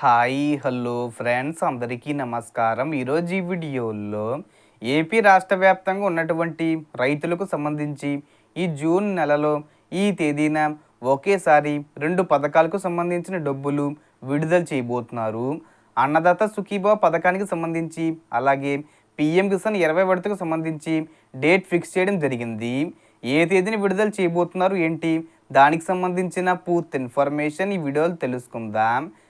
Hi hello friends అందరికీ నమస్కారం. ఈరోజు ఈ వీడియోలో ఏపీ రాష్ట్ర వ్యాప్తంగా ఉన్నటువంటి రైతులకు సంబంధించి ఈ జూన్ నెలలో ఈ తేదీన ఒకేసారి రెండు పథకాలకు సంబంధించిన డబ్బులు విడుదల చేయబోతున్నారు. అన్నదాత సుఖీభావ పథకానికి సంబంధించి అలాగే పిఎం కిసాన్ ఇరవై విడతకు సంబంధించి డేట్ ఫిక్స్ చేయడం జరిగింది. ఏ తేదీని విడుదల చేయబోతున్నారు ఏంటి? దానికి సంబంధించిన పూర్తి ఇన్ఫర్మేషన్ ఈ వీడియోలు తెలుసుకుందాం.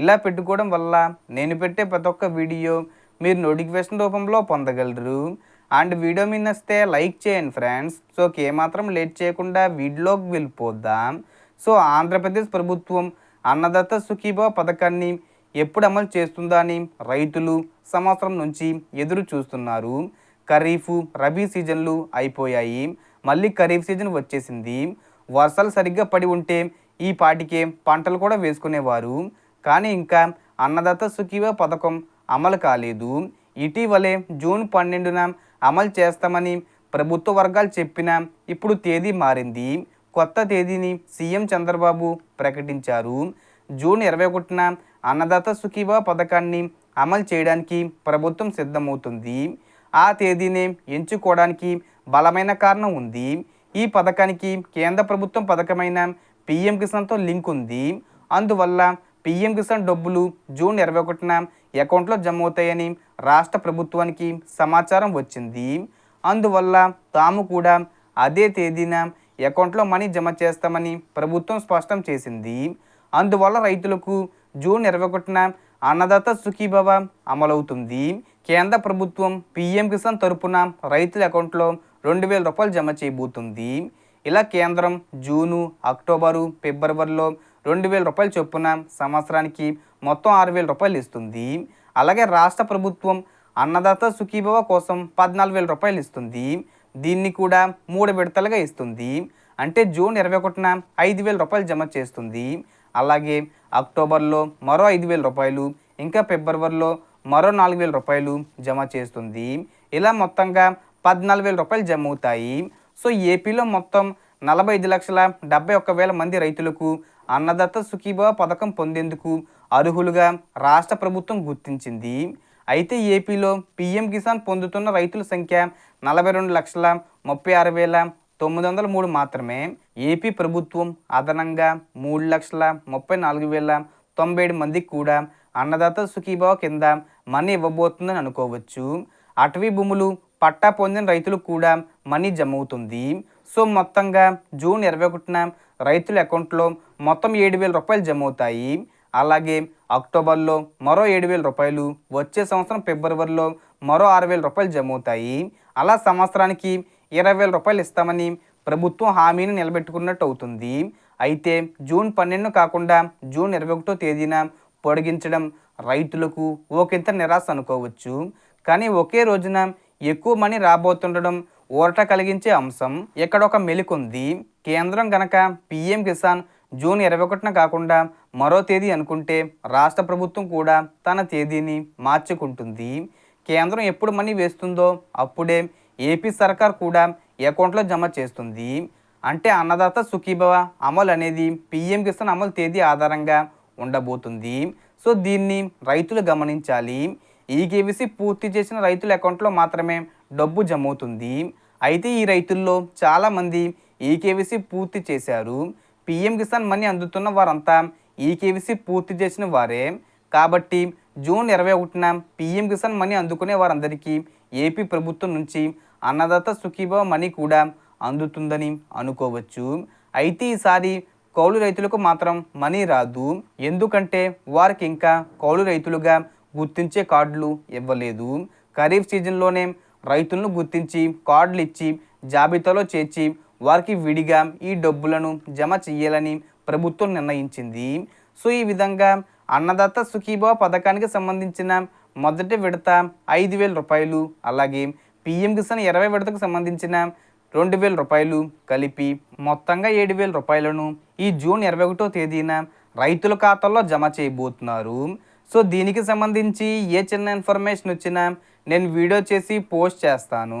ఇలా పెట్టుకోవడం వల్ల నేను పెట్టే ప్రతి ఒక్క వీడియో మీరు నోటిఫికేషన్ రూపంలో పొందగలరు. అండ్ వీడియో మీద వస్తే లైక్ చేయండి ఫ్రెండ్స్. సో ఏమాత్రం లేట్ చేయకుండా వీడియోకి వెళ్ళిపోద్దాం సో ఆంధ్రప్రదేశ్ ప్రభుత్వం అన్నదత్త సుఖీభావ పథకాన్ని ఎప్పుడు అమలు చేస్తుందా అని రైతులు సంవత్సరం నుంచి ఎదురు చూస్తున్నారు. ఖరీఫ్ రబీ సీజన్లు అయిపోయాయి. మళ్ళీ ఖరీఫ్ సీజన్ వచ్చేసింది. వర్షాలు సరిగ్గా పడి ఉంటే ఈ పాటికే పంటలు కూడా వేసుకునేవారు. కానీ ఇంకా అన్నదాత సుఖీవ పథకం అమలు కాలేదు. ఇటీవలే జూన్ పన్నెండున అమలు చేస్తామని ప్రభుత్వ వర్గాలు చెప్పినా ఇప్పుడు తేదీ మారింది. కొత్త తేదీని సీఎం చంద్రబాబు ప్రకటించారు. జూన్ ఇరవై ఒకటిన అన్నదాత సుఖీవ పథకాన్ని అమలు చేయడానికి ప్రభుత్వం సిద్ధమవుతుంది. ఆ తేదీని ఎంచుకోవడానికి బలమైన కారణం ఉంది. ఈ పథకానికి కేంద్ర ప్రభుత్వం పథకమైన పిఎం కిసాన్తో లింక్ ఉంది. అందువల్ల పిఎం కిసాన్ డబ్బులు జూన్ ఇరవై ఒకటిన అకౌంట్లో జమ అవుతాయని రాష్ట్ర ప్రభుత్వానికి సమాచారం వచ్చింది. అందువల్ల తాము కూడా అదే తేదీన అకౌంట్లో మనీ జమ చేస్తామని ప్రభుత్వం స్పష్టం చేసింది. అందువల్ల రైతులకు జూన్ ఇరవై ఒకటిన అన్నదాత సుఖీభవ అమలవుతుంది. కేంద్ర ప్రభుత్వం పిఎం కిసాన్ తరపున రైతుల అకౌంట్లో రెండు వేల రూపాయలు జమ చేయబోతుంది. ఇలా కేంద్రం జూను అక్టోబరు ఫిబ్రవరిలో రెండు వేల రూపాయలు చొప్పున సంవత్సరానికి మొత్తం ఆరు వేల రూపాయలు ఇస్తుంది. అలాగే రాష్ట్ర ప్రభుత్వం అన్నదాత సుఖీభవ కోసం పద్నాలుగు వేల రూపాయలు ఇస్తుంది. దీన్ని కూడా మూడు విడతలుగా ఇస్తుంది. అంటే జూన్ ఇరవై ఒకటిన ఐదు వేల రూపాయలు జమ చేస్తుంది. అలాగే అక్టోబర్లో మరో ఐదు వేల రూపాయలు ఇంకా ఫిబ్రవరిలో మరో నాలుగు వేల రూపాయలు జమ చేస్తుంది. ఇలా మొత్తంగా పద్నాలుగు వేల రూపాయలు జమ అవుతాయి. సో ఏపీలో మొత్తం నలభై ఐదు లక్షల డెబ్బై ఒక్క వేల మంది రైతులకు అన్నదాత సుఖీభవ పథకం పొందేందుకు అర్హులుగా రాష్ట్ర ప్రభుత్వం గుర్తించింది. అయితే ఏపీలో పీఎం కిసాన్ పొందుతున్న రైతుల సంఖ్య నలభై రెండు లక్షల ముప్పై ఆరు వేల తొమ్మిది వందల మూడు మాత్రమే. ఏపీ ప్రభుత్వం అదనంగా మూడు లక్షల ముప్పై నాలుగు వేల తొంభై ఏడు మందికి కూడా అన్నదాత సుఖీభావ కింద మనీ ఇవ్వబోతుందని అనుకోవచ్చు. అటవీ భూములు పట్టా పొందిన రైతులకు కూడా మనీ జమ అవుతుంది. సో మొత్తంగా జూన్ ఇరవై ఒకటిన రైతుల అకౌంట్లో మొత్తం ఏడు వేల రూపాయలు జమ అవుతాయి అలాగే అక్టోబర్లో మరో ఏడు వేల రూపాయలు వచ్చే సంవత్సరం ఫిబ్రవరిలో మరో ఆరు వేల రూపాయలు జమ అవుతాయి అలా సంవత్సరానికి ఇరవై వేల రూపాయలు ఇస్తామని ప్రభుత్వం హామీని నిలబెట్టుకున్నట్టు అవుతుంది. అయితే జూన్ పన్నెండు కాకుండా జూన్ ఇరవై ఒకటో తేదీన పొడిగించడం రైతులకు ఒకంత నిరాశ అనుకోవచ్చు. కానీ ఒకే రోజున ఎక్కువ మనీ రాబోతుండడం ఊరట కలిగించే అంశం. ఇక్కడ ఒక మెలికుంది. కేంద్రం గనక పీఎం కిసాన్ జూన్ ఇరవై ఒకటిన కాకుండా మరో తేదీ అనుకుంటే రాష్ట్ర ప్రభుత్వం కూడా తన తేదీని మార్చుకుంటుంది. కేంద్రం ఎప్పుడు మనీ వేస్తుందో అప్పుడే ఏపీ సర్కార్ కూడా అకౌంట్లో జమ చేస్తుంది. అంటే అన్నదాత సుఖీభవ అమలు అనేది పీఎం కిసాన్ అమలు తేదీ ఆధారంగా ఉండబోతుంది. సో దీన్ని రైతులు గమనించాలి. ఈ కేవీసీ పూర్తి చేసిన రైతుల అకౌంట్లో మాత్రమే డబ్బు జమ అవుతుంది అయితే ఈ రైతుల్లో చాలామంది ఈ పూర్తి చేశారు. పిఎం కిసాన్ మనీ అందుతున్న వారంతా ఈ పూర్తి చేసిన వారే. కాబట్టి జూన్ ఇరవై ఒకటిన పిఎం కిసాన్ మనీ అందుకునే వారందరికీ ఏపీ ప్రభుత్వం నుంచి అన్నదాత సుఖీభావ మనీ కూడా అందుతుందని అనుకోవచ్చు. అయితే ఈసారి కౌలు రైతులకు మాత్రం మనీ రాదు. ఎందుకంటే వారికి ఇంకా కౌలు రైతులుగా గుర్తించే కార్డులు ఇవ్వలేదు. ఖరీఫ్ సీజన్లోనే రైతులను గుర్తించి కార్డులు ఇచ్చి జాబితాలో చేర్చి వారికి విడిగా ఈ డబ్బులను జమ చేయాలని ప్రభుత్వం నిర్ణయించింది. సో ఈ విధంగా అన్నదాత సుఖీభావ పథకానికి సంబంధించిన మొదటి విడత ఐదు వేల రూపాయలు అలాగే పిఎం కిసాన్ ఇరవై విడతకు సంబంధించిన రెండు వేల రూపాయలు కలిపి మొత్తంగా ఏడు వేల రూపాయలను ఈ జూన్ ఇరవై ఒకటో తేదీన రైతుల ఖాతాల్లో జమ చేయబోతున్నారు. సో దీనికి సంబంధించి ఏ చిన్న ఇన్ఫర్మేషన్ వచ్చినా నేను వీడియో చేసి పోస్ట్ చేస్తాను.